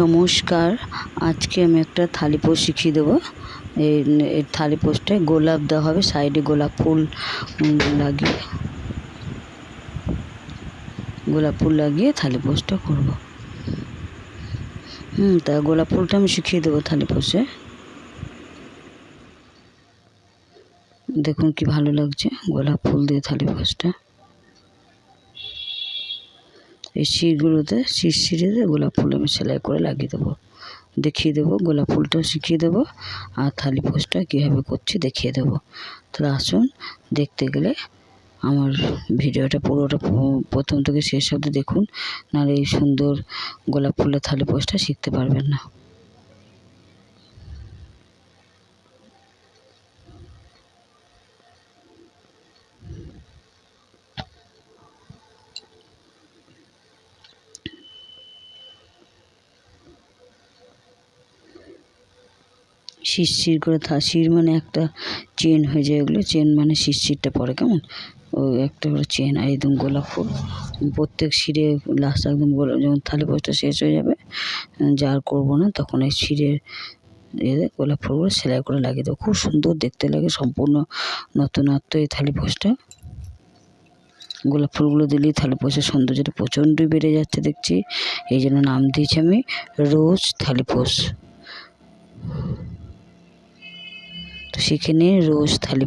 নমস্কার। আজকে আমি একটা থালি পোস্ট শিখিয়ে দেবো। এই এই থালি পোস্টে গোলাপ দেওয়া হবে, সাইডে গোলাপ ফুল লাগিয়ে। গোলাপ ফুল লাগিয়ে থালি পোস্টটা করব। হুম, তা গোলাপ ফুলটা আমি শিখিয়ে দেবো থালি পোস্টে। দেখুন কি ভালো লাগছে গোলাপ ফুল দিয়ে থালি পোস্টটা। এই শিরগুলোতে শির শিরিতে গোলাপ ফুল আমি সেলাই করে লাগিয়ে দেবো। দেখিয়ে দেবো, গোলাপ ফুলটা শিখিয়ে দেবো, আর থালি পোস্টটা কীভাবে করছি দেখিয়ে দেবো। তাহলে আসুন, দেখতে গেলে আমার ভিডিওটা পুরোটা প্রথম থেকে শেষ অবধি দেখুন, নাহলে এই সুন্দর গোলাপ ফুলের থালি পোস্টটা শিখতে পারবেন না। শিরশির করে থা, শির মানে একটা চেন হয়ে যায় ওগুলো, চেন মানে শিরশিরটা পড়ে, কেমন? ও একটা করে চেন, আর একদম গোলাপ ফুল। প্রত্যেক শিরে লাস্ট একদম গোলাপ, যখন থালি পোস্টটা শেষ হয়ে যাবে যার করব না, তখন এই শিরের এতে গোলাপ ফুলগুলো সেলাই করে লাগিয়ে দেবো। খুব সুন্দর দেখতে লাগে, সম্পূর্ণ নতুনত্ব এই থালি পোস্টটা গোলাপ ফুলগুলো দিলেই থালি পোষের সৌন্দর্যটা প্রচণ্ডই বেড়ে যাচ্ছে দেখছি। এই জন্য নাম দিয়েছি আমি রোজ থালি পোষ তো সেখানে রোজ থালি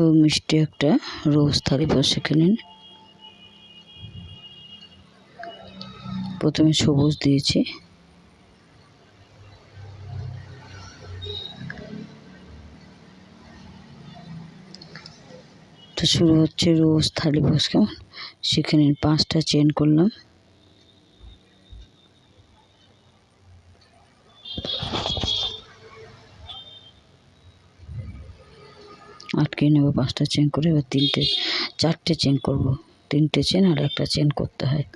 খুব মিষ্টি একটা রোজ থালি শিখে নিন। প্রথমে সবুজ দিয়েছি। তো শুরু হচ্ছে রোজ থালি পোষ কেমন সেখানে পাঁচটা চেন করলাম। আটকে নেব, পাঁচটা চেন করে এবার তিনটে, চারটে চেন করব। তিনটে চেন আর একটা চেন করতে হয়।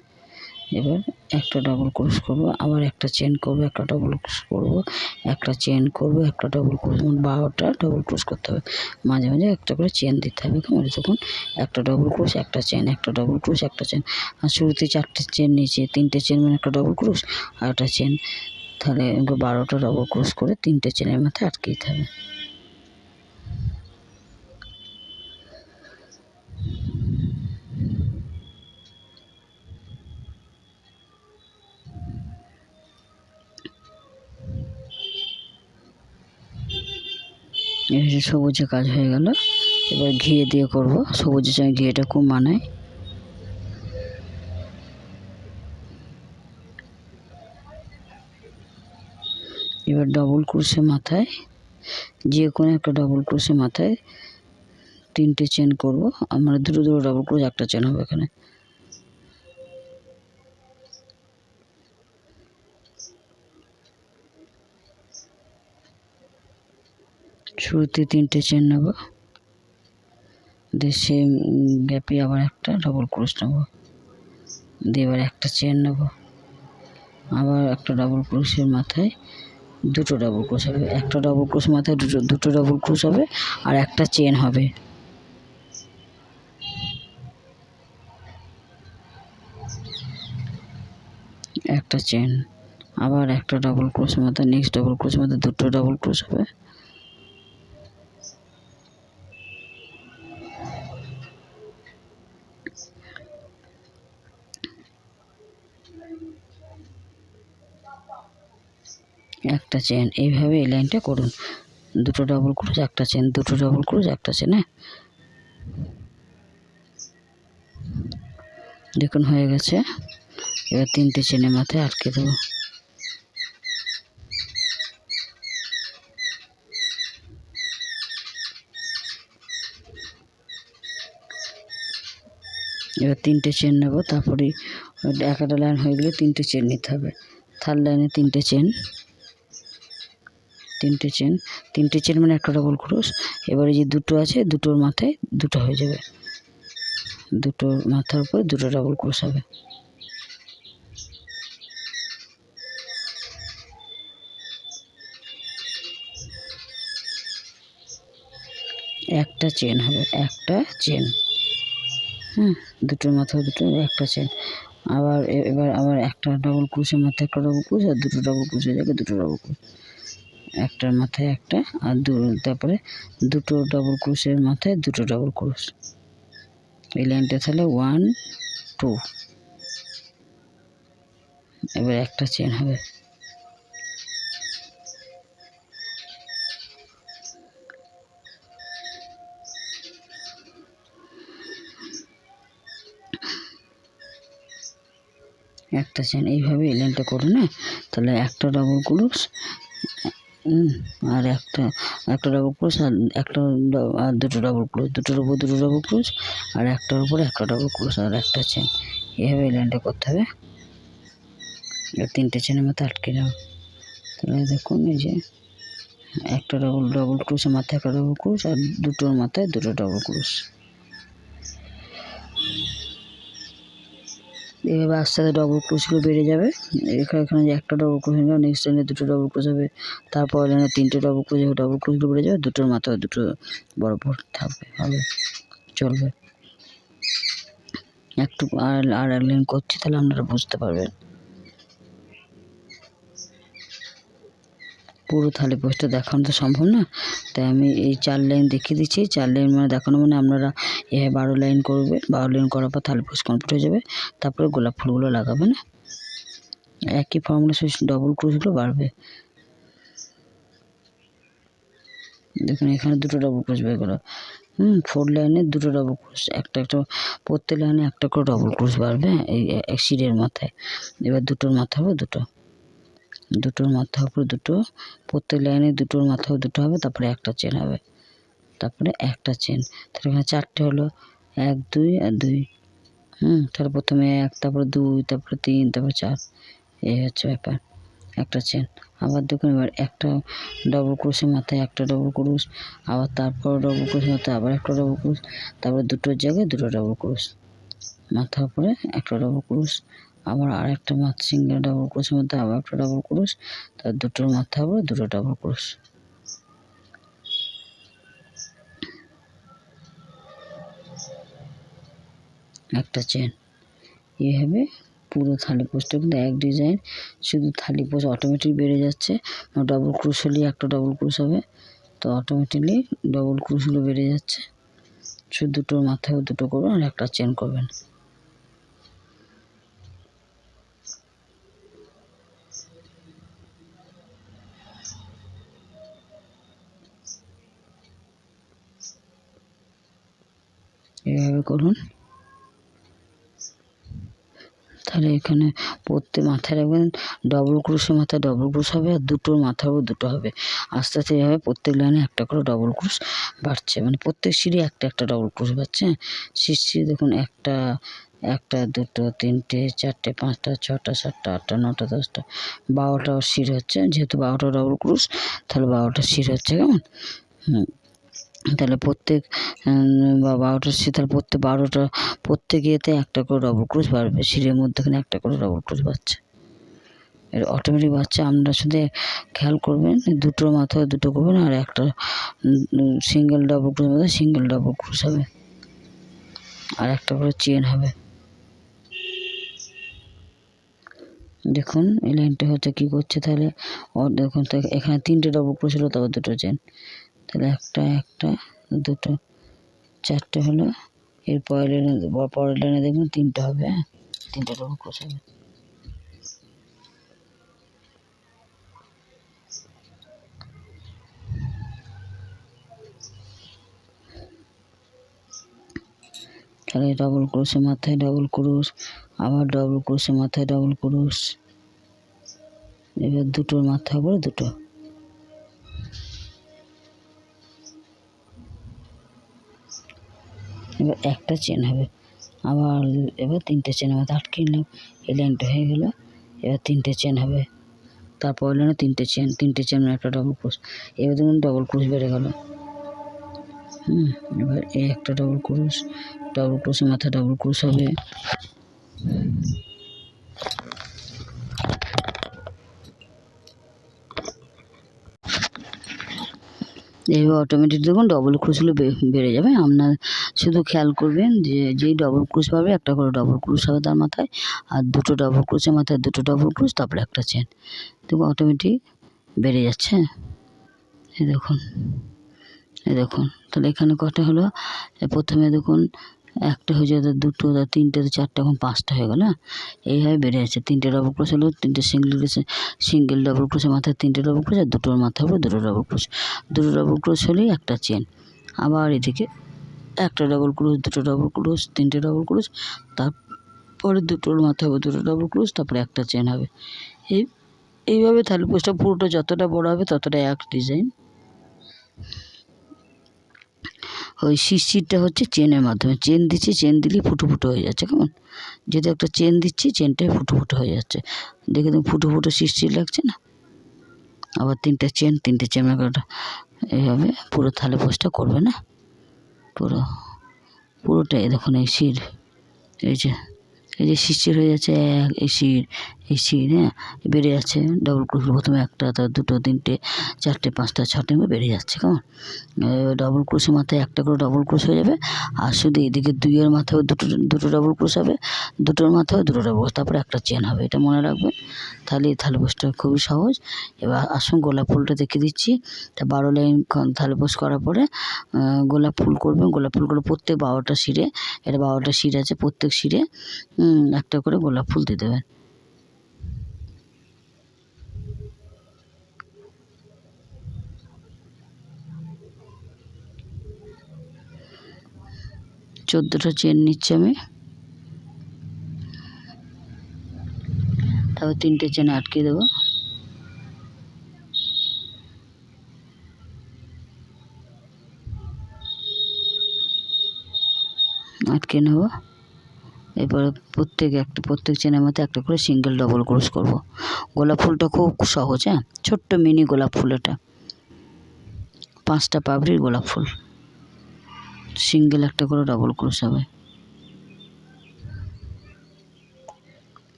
এবার একটা ডবল ক্রোশ করব, আবার একটা চেন করব, একটা ডবল ক্রোশ করব, একটা চেন করব, একটা ডবল ক্রোশ বারোটা ডবল ক্রোশ করতে হবে। মাঝে মাঝে একটা করে চেন দিতে হবে, কেমন? তখন একটা ডবল ক্রোশ একটা চেন একটা ডবল ক্রোশ একটা চেন আর শুরুতে চারটে চেন নিয়েছি, তিনটে চেন মানে একটা ডবল ক্রোশ আর একটা চেন তাহলে বারোটা ডবল ক্রোশ করে তিনটে চেনের মাথায় আটকে দিতে হবে। সবুজে কাজ হয়ে গেল। এবার ঘিয়ে দিয়ে করব। সবুজের সঙ্গে ঘিয়েটা খুব মানায়। এবার ডবল ক্রুশে মাথায়, যে কোনো একটা ডবল ক্রুশে মাথায় তিনটে চেন করব। আমরা দুটো দুটো ডবল ক্রুশ একটা চেন হবে এখানে। শুরুতে তিনটে চেন নেব। দিয়ে সে গ্যাপে আবার একটা ডবল ক্রোশ নেব। দিয়ে এবার একটা চেন নেব। আবার একটা ডবল ক্রোশের মাথায় দুটো ডবল ক্রোশ হবে। একটা ডবল ক্রোশ মাথায় দুটো দুটো ডবল ক্রোশ হবে আর একটা চেন হবে। একটা চেন, আবার একটা ডবল ক্রোশ মাথায় নেক্সট ডবল ক্রোশ মাথায় দুটো ডবল ক্রোশ হবে। একটা চেন এইভাবে এই লাইনটা করুন। দুটো ডবল ক্রোশ একটা চেন দুটো ডবল ক্রোশ একটা চেন হ্যাঁ? দেখুন, হয়ে গেছে। এবার তিনটে চেনের মাথায় আটকে দেবো। এবার তিনটে চেন নেব, তারপরে একটা লাইন হয়ে গেলে তিনটে চেন নিতে হবে। থার্ড লাইনে তিনটে চেন তিনটে চেন তিনটে চেন মানে একটা ডবল ক্রোশ এবারে যে দুটো আছে, দুটোর মাথায় দুটো হয়ে যাবে। দুটোর মাথার উপর দুটো ডবল ক্রোশ হবে। একটা চেন হবে, একটা চেন হুম, দুটোর মাথায় দুটো, একটা চেন আবার এবার আবার একটা ডবল ক্রুশের মাথায় একটা ডবল ক্রুশ আর দুটো ডবল ক্রুশের জায়গায় দুটো ডবল ক্রুশ একটার মাথায় একটা আর দু, তারপরে দুটো ডবল ক্রুশের মাথায় দুটো ডবল ক্রুশ এই লাইনটা তাহলে ওয়ান টু এবার একটা চেন হবে। একটা চেন এইভাবে এই লাইনটা করে না। তাহলে একটা ডবল ক্রুশ আর একটা একটা ডবল ক্রুশ আর একটা আর দুটো ডবল ক্রুশ দুটোর উপর দুটো ডবল ক্রুশ আর একটার উপর একটা ডবল ক্রুশ আর একটা চেন এইভাবে এই লাইনটা করতে হবে। তিনটে চেনের মধ্যে আটকে যাও তাহলে দেখুন এই যে, একটা ডবল ডবল ক্রুশের মাথায় একটা ডবল ক্রুশ আর দুটোর মাথায় দুটো ডবল ক্রুশ এভাবে আস্তে আস্তে ডবল ক্রুশগুলো বেড়ে যাবে। এখানে এখানে যে একটা ডবল ক্রুশ হবে নেক্সট লাইনে দুটো ডবল ক্রুশ হবে। তারপর লাইনে তিনটে ডবল ক্রুশ হবে ডবল ক্রুশগুলো বেড়ে যাবে, দুটোর মাথায় দুটো বড় বড় থাকবে হবে চলবে। একটু আর আর এক লাইন করছি, তাহলে আপনারা বুঝতে পারবেন। পুরো থালি পোস্টটা দেখানো তো সম্ভব না। তাই আমি এই চার লাইন দেখিয়ে দিচ্ছি। চার লাইন মানে দেখানো মানে আপনারা এ বারো লাইন করবে। বারো লাইন করার পর থালি পোস্ট কমপ্লিট হয়ে যাবে। তারপরে গোলাপ ফুলগুলো লাগাবে না একই ফর্মুলা সেই ডবল ক্রুশগুলো বাড়বে। দেখুন, এখানে দুটো ডবল ক্রুশ বের করো হুম ফোর লাইনে দুটো ডবল ক্রুশ একটা একটা প্রত্যেক লাইনে একটা করে ডবল ক্রুশ বাড়বে, এই সিটের মাথায়। এবার দুটোর মাথা হবে দুটো। দুটোর মাথা উপরে দুটো, প্রত্যেক লাইনে দুটোর মাথাও দুটো হবে, তারপরে একটা চেন হবে। তারপরে একটা চেন তাহলে এখানে চারটে হলো, এক, দুই আর দুই। হুম, তাহলে প্রথমে এক, তারপরে দুই, তারপরে তিন, তারপরে চার। এই হচ্ছে ব্যাপার, একটা চেন আবার দেখুন, এবার একটা ডবল ক্রুশের মাথায় একটা ডবল ক্রুশ আবার তারপর ডবল ক্রুশের মাথায় আবার একটা ডবল ক্রুশ তারপরে দুটোর জায়গায় দুটো ডবল ক্রুশ মাথার উপরে একটা ডবল ক্রুশ আবার আরেকটা মাথা সিঙ্গেল ডবল ক্রুশের মধ্যে আবার একটা ডাবল ক্রুশ তার দুটোর মাথা উপরে দুটো ডবল ক্রুশ একটা চেন এইভাবে পুরো থালি পোস্টটা কিন্তু এক ডিজাইন শুধু থালি পোস্ট অটোমেটিক বেড়ে যাচ্ছে। ডবল ক্রুশ হলে একটা ডবল ক্রুশ হবে, তো অটোমেটিকলি ডবল ক্রুশগুলো বেড়ে যাচ্ছে। শুধু দুটোর মাথায় দুটো করবেন আর একটা চেন করবেন এভাবে করুন। তাহলে এখানে প্রত্যেক মাথায় রাখবেন ডবল ক্রুশের মাথায় ডবল ক্রুশ হবে আর দুটোর মাথার দুটো হবে। আস্তে আস্তে এভাবে প্রত্যেক লাইনে একটা করে ডবল ক্রুশ বাড়ছে। মানে প্রত্যেক সিঁড়ি একটা একটা ডবল ক্রুশ বাড়ছে। সিঁড়ি দেখুন, একটা একটা, দুটো, তিনটে, চারটে, পাঁচটা, ছটা, সাতটা, আটটা, নটা, দশটা, বারোটা সিঁড়ি হচ্ছে। যেহেতু বারোটা ডবল ক্রুশ তাহলে বারোটা সিঁড়ি হচ্ছে কেমন? হুম। তাহলে প্রত্যেক বা বারোটা শীতাল প্রত্যেক বারোটা, প্রত্যেক ইয়েতে একটা করে ডবল ক্রুশ বাড়বে, সিঁড়ির মধ্যেখানে একটা করে ডবল ক্রুশ বাড়ছে। এর অটোমেটিক বাচ্চা আপনারা শুধু খেয়াল করবেন, দুটোর মাথায় দুটো করবেন আর একটা সিঙ্গেল ডবল ক্রুশ মধ্যে সিঙ্গেল ডবল ক্রুশ হবে। আর একটা করে চেন হবে। দেখুন, এই লাইনটা হচ্ছে কী করছে, তাহলে দেখুন, তো এখানে তিনটে ডবল ক্রুশ হলো তারপর দুটো চেন তাহলে একটা একটা, দুটো, চারটে হলো। এর পরের লাইনে পরের লাইনে দেখবেন তিনটে হবে হ্যাঁ? তিনটে ক্রোশ হবে? তাহলে ডবল ক্রোশে মাথায় ডবল ক্রোশ আবার ডবল ক্রোশে মাথায় ডবল ক্রোশ এবার দুটোর মাথা করে দুটো। এবার একটা চেন হবে। আবার এবার তিনটে চেন হবে। আটকে নিলাম এই লাইনটা হয়ে গেল। এবার তিনটে চেন হবে। তারপর লাইনে তিনটে চেন। তিনটে চেন একটা ডবল ক্রোশ এবার দেখুন ডবল ক্রোশ বেড়ে গেল। হুম, এবার এই একটা ডবল ক্রোশ ডবল ক্রোশের মাথা ডবল ক্রোশ হবে। এইভাবে অটোমেটিক দেখুন ডবল ক্রুশগুলো বেড়ে যাবে। আপনার শুধু খেয়াল করবেন যে, যেই ডবল ক্রুশ পাবে একটা করে ডবল ক্রুশ হবে তার মাথায়, আর দুটো ডবল ক্রুশের মাথায় দুটো ডবল ক্রুশ তারপরে একটা চেন দেখুন অটোমেটিক বেড়ে যাচ্ছে। এই দেখুন এই দেখুন। তাহলে এখানে কটা হলো? প্রথমে দেখুন, একটা হয়ে যাবে দুটো তিনটে চারটে, এখন পাঁচটা হয়ে গেল এইভাবে বেড়ে যাচ্ছে। তিনটে ডবল ক্রোশ হলো, তিনটে সিঙ্গেল সিঙ্গেল ডবল ক্রোশের মাথায় তিনটে ডবল ক্রোশ আর দুটোর মাথায় হবে দুটো ডবল ক্রোশ দুটো ডবল ক্রোশ হলেই একটা চেন আবার এদিকে একটা ডবল ক্রোশ দুটো ডবল ক্রোশ তিনটে ডবল ক্রোশ তারপরে দুটোর মাথায় হবে দুটো ডবল ক্রোশ তারপরে একটা চেন হবে। এই এইভাবে থালি পোস্টটা পুরোটা যতটা বড় হবে ততটা এক ডিজাইন ওই শিরশিরটা হচ্ছে চেনের মাধ্যমে। চেন দিচ্ছি চেন দিলেই ফুটো ফুটো হয়ে যাচ্ছে, কেমন? যদি একটা চেন দিচ্ছি চেনটাই ফুটো ফুটো হয়ে যাচ্ছে। দেখে তুমি ফুটো ফুটো শিরশির লাগছে না? আবার তিনটে চেন তিনটে চেন এইভাবে পুরো থালে পোস্টটা করবে না? পুরো, পুরোটাই দেখুন এই শির, এই যে এই যে শিরশির হয়ে যাচ্ছে এক, এই শির শির হ্যাঁ বেড়ে যাচ্ছে। ডবল ক্রোশ প্রথমে একটা তার দুটো, তিনটে, চারটে, পাঁচটা ছটে বেড়ে যাচ্ছে, কেমন? ডবল ক্রোশের মাথায় একটা করে ডবল ক্রোশ হয়ে যাবে, আর শুধু এদিকে দুইয়ের মাথায় দুটো দুটো ডবল ক্রোশ হবে, দুটোর মাথায় দুটো ডবল ক্রোশ তারপরে একটা চেন হবে, এটা মনে রাখবেন। তাহলে এই থালে পোস্টটা খুবই সহজ। এবার আসুন গোলাপ ফুলটা দেখে দিচ্ছি। তা বারো লাইন থালে পোস্ট করার পরে গোলাপ ফুল করবেন। গোলাপ ফুল করে প্রত্যেক বারোটা শিরে, এটা বারোটা শির আছে, প্রত্যেক শিরে একটা করে গোলাপ ফুল দিয়ে দেবেন। চোদ্দোটা চেন নিচ্ছি আমি। তারপর তিনটে চেন আটকে দেবো। আটকে নেব। এরপরে প্রত্যেক একটা, প্রত্যেক চেনের মধ্যে একটা করে সিঙ্গেল ডবল ক্রোশ করব। গোলাপ ফুলটা খুব সহজ হ্যাঁ? ছোট্ট মিনি গোলাপ ফুল এটা। পাঁচটা পাবড়ির গোলাপ ফুল। সিঙ্গেল একটা করে ডবল ক্রোশ হবে।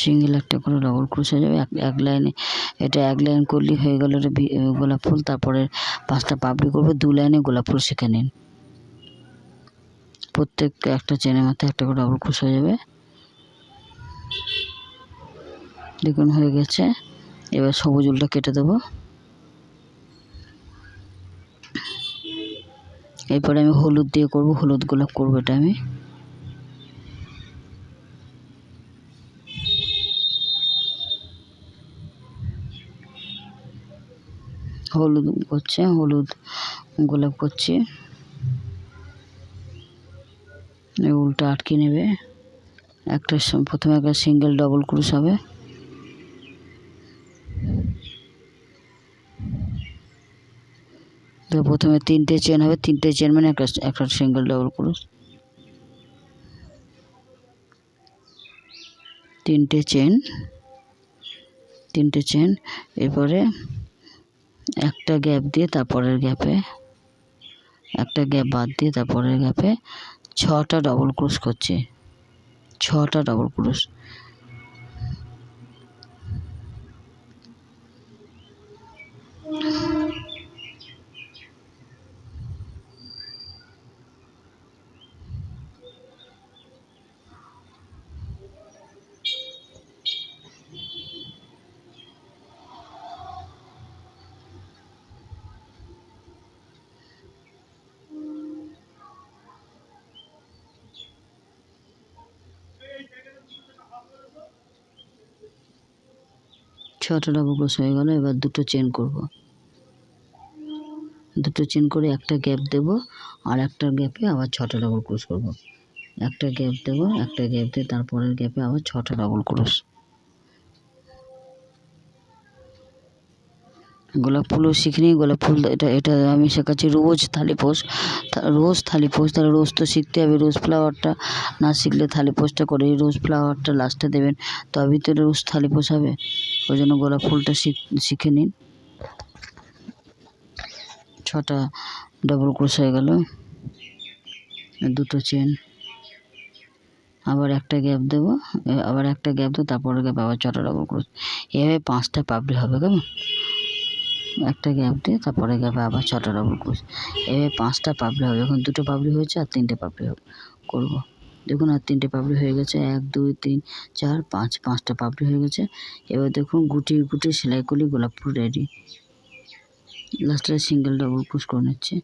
সিঙ্গেল একটা করে ডবল ক্রোশ হয়ে যাবে। এক এক লাইনে এটা এক লাইন করলেই হয়ে গেল গোলাপ ফুল। তারপরে পাঁচটা পাপড়ি করব, দু লাইনে গোলাপ ফুল শিখে নিন। প্রত্যেক একটা চেনের মাথায় একটা করে ডবল ক্রোশ হয়ে যাবে। দেখুন, হয়ে গেছে। এবার সবুজ উলটা কেটে দেবো। এরপরে আমি হলুদ দিয়ে করব, হলুদ গোলাপ করব এটা আমি। হলুদ করছে, হলুদ গোলাপ করছি। উলটা আটকে নেবে। একটা প্রথমে একটা সিঙ্গেল ডবল ক্রুশ হবে। তো প্রথমে তিনটে চেন হবে, তিনটে চেন মানে একটা একটা সিঙ্গেল ডবল ক্রুশ তিনটে চেন তিনটে চেন এরপরে একটা গ্যাপ দিয়ে তারপরের গ্যাপে একটা গ্যাপ বাদ দিয়ে তারপরের গ্যাপে ছটা ডবল ক্রুশ করছি। ছটা ডবল ক্রুশ ছটা ডবল ক্রস হয়ে গেল, এবার দুটো চেন করব। দুটো চেন করে একটা গ্যাপ দেব আর একটা গ্যাপে আবার ছটা ডবল ক্রোশ করব। একটা গ্যাপ দেব, একটা গ্যাপ দিয়ে তারপরের গ্যাপে আবার ছটা ডবল ক্রোশ গোলাপ ফুলও শিখিনি, গোলাপ ফুল এটা এটা আমি শেখাচ্ছি রোজ থালি পোষ। রোজ থালি পোষ, তাহলে রোজ তো শিখতে হবে, রোজ ফ্লাওয়ারটা না শিখলে থালি পোষটা করে রোজ ফ্লাওয়ারটা লাস্টে দেবেন। তবেই তো রোজ থালি পোষ হবে, ওই জন্য গোলাপ ফুলটা শিখ নিন। ছটা ডবল ক্রোশ হয়ে গেল, দুটো চেন আবার একটা গ্যাপ দেবো আবার একটা গ্যাপ দেবো, তারপরে গ্যাপ আবার ছটা ডবল ক্রোশ এভাবে পাঁচটা পাপড়ি হবে, কেমন? একটা গ্যাপ দিয়ে তারপরে গ্যাপে আবার ছটা ডবল করছি এভাবে পাঁচটা পাবলি হবে এখন দুটো পাবলি হয়েছে আর তিনটে পাবলি হবে, করব। দেখুন আর তিনটে পাপড়ি হয়ে গেছে, এক, দুই, তিন, চার, পাঁচ, পাঁচটা পাপড়ি হয়ে গেছে। এবার দেখুন গুটি গুটি, সেলাই করলে গোলাপ ফুল রেডি লাস্টে সিঙ্গেল ডবল পুশ করে নিচ্ছে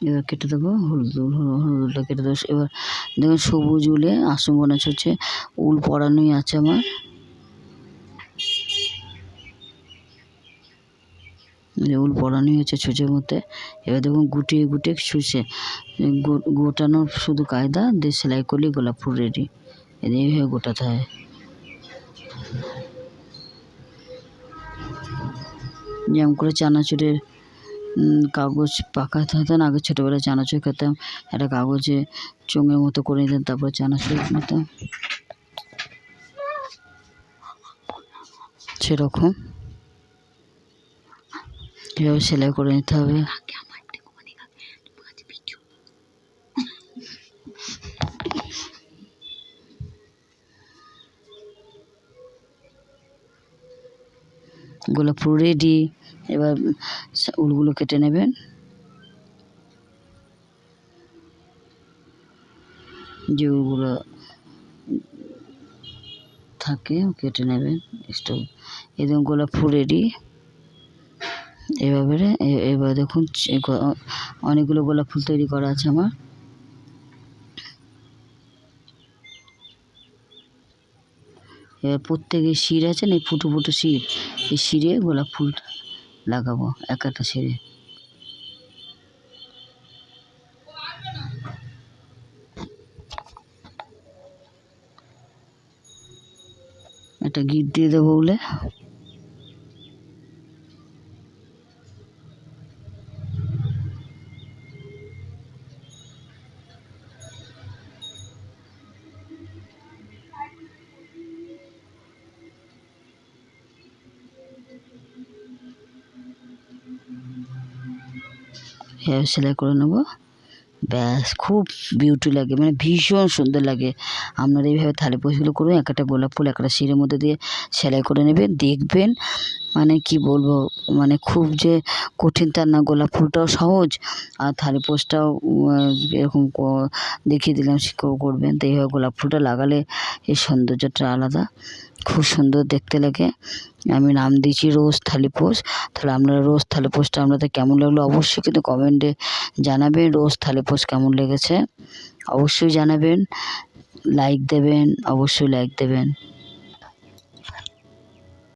এবার কেটে দেবো, হলুদ হলুদটা কেটে দেবো। এবার দেখুন সবুজ উলে আসন মনে হচ্ছে উল পরানোই আছে আমার। উল পরানোই হচ্ছে ছুঁচের মধ্যে। এবার দেখুন গুটিয়ে গুটিয়ে ছুঁচে গোটানোর শুধু কায়দা, দিয়ে সেলাই করলেই গোলাপ ফুল রেডি এইভাবে গোটাতে হয়। যেমন করে চানাচুরের কাগজ পাকা হতো না, আগে ছোটোবেলায় চানাচুর খেতাম। একটা কাগজে চোঙের মতো করে নিতাম তারপর চানাচুর নিতাম সেরকম। এভাবে সেলাই করে নিতে হবে। গোলাপ ফুল রেডি এবার উলগুলো কেটে নেবেন। যে উলগুলো থাকে কেটে নেবেন, স্টোভ। এরকম গোলাপ ফুল রেডি এভাবে এবার দেখুন অনেকগুলো গোলাপ ফুল তৈরি করা আছে আমার। এবার প্রত্যেকে শির আছে না, এই ফুটো ফুটো শির? এই শিরে গোলাপ ফুল লাগাবো, এক একটা শিরে। একটা গিট দিয়ে দেবো বলে। এভাবে সেলাই করে নেব। ব্যাস, খুব বিউটি লাগে মানে ভীষণ সুন্দর লাগে। আপনারা এইভাবে থালি পোষগুলো করুন, এক একটা গোলাপ ফুল একটা শিরের মধ্যে দিয়ে সেলাই করে নেবেন, দেখবেন মানে কি বলব মানে খুব যে কঠিন তার না, গোলাপ ফুলটাও সহজ, আর থালি পোষটাও এরকম দেখিয়ে দিলাম করবেন, তো এইভাবে গোলাপ ফুলটা লাগালে এই সৌন্দর্যটা আলাদা। খুব সুন্দর দেখতে লাগে। আমি নাম দিয়েছি রোজ থালিপোষ তাহলে আপনারা রোজ থালি পোষটা আপনাদের কেমন লাগল অবশ্যই কিন্তু কমেন্টে জানাবেন রোজ থালিপোষ কেমন লেগেছে। অবশ্যই জানাবেন লাইক দেবেন, অবশ্যই লাইক দেবেন।